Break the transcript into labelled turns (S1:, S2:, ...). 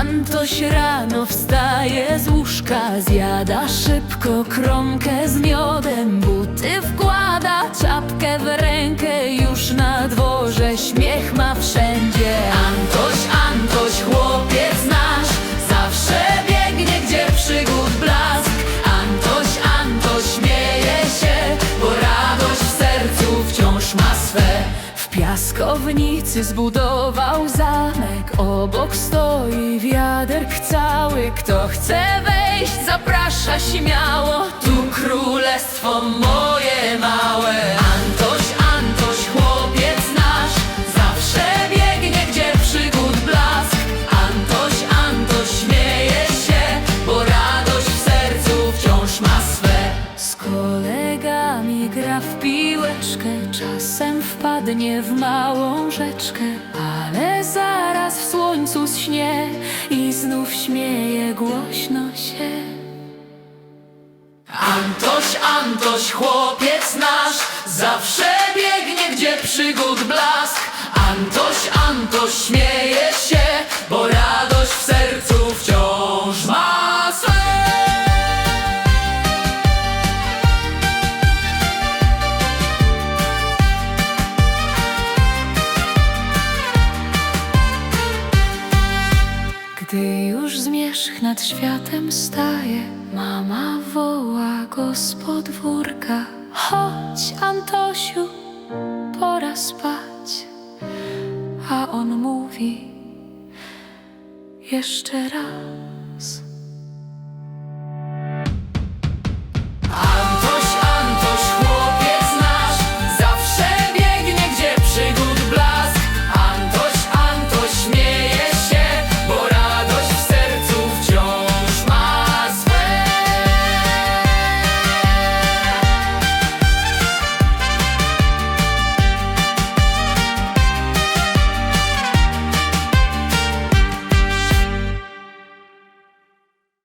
S1: Antoś rano wstaje z łóżka Zjada szybko kromkę z miodem Buty wkłada, czapkę w rękę Już na dworze śmiech ma wszędzie. Antoś, Antoś, chłopiec nasz Zawsze biegnie, gdzie przygód blask. Antoś, Antoś, śmieje się Bo radość w sercu wciąż ma swe. W piaskownicy zbudował zamek Obok stoi wiaderk cały Kto chce wejść, zaprasza śmiało. Tu królestwo moje małe. Antoś, Antoś, chłopiec nasz Zawsze biegnie, gdzie przygód blask. Antoś, Antoś, śmieje się Bo radość w sercu wciąż ma swe. Z kolegami gra w piłeczkę Czasem wpadnie w małą rzeczkę Ale zaraz w słońcu śnie znów śmieje głośno się. Antoś, Antoś, chłopiec nasz Zawsze biegnie, gdzie przygód blask. Antoś, Antoś, śmieje się Bo radość w sercu zmierzch nad światem staje, mama woła go z podwórka. Chodź, Antosiu, pora spać. A on mówi jeszcze raz.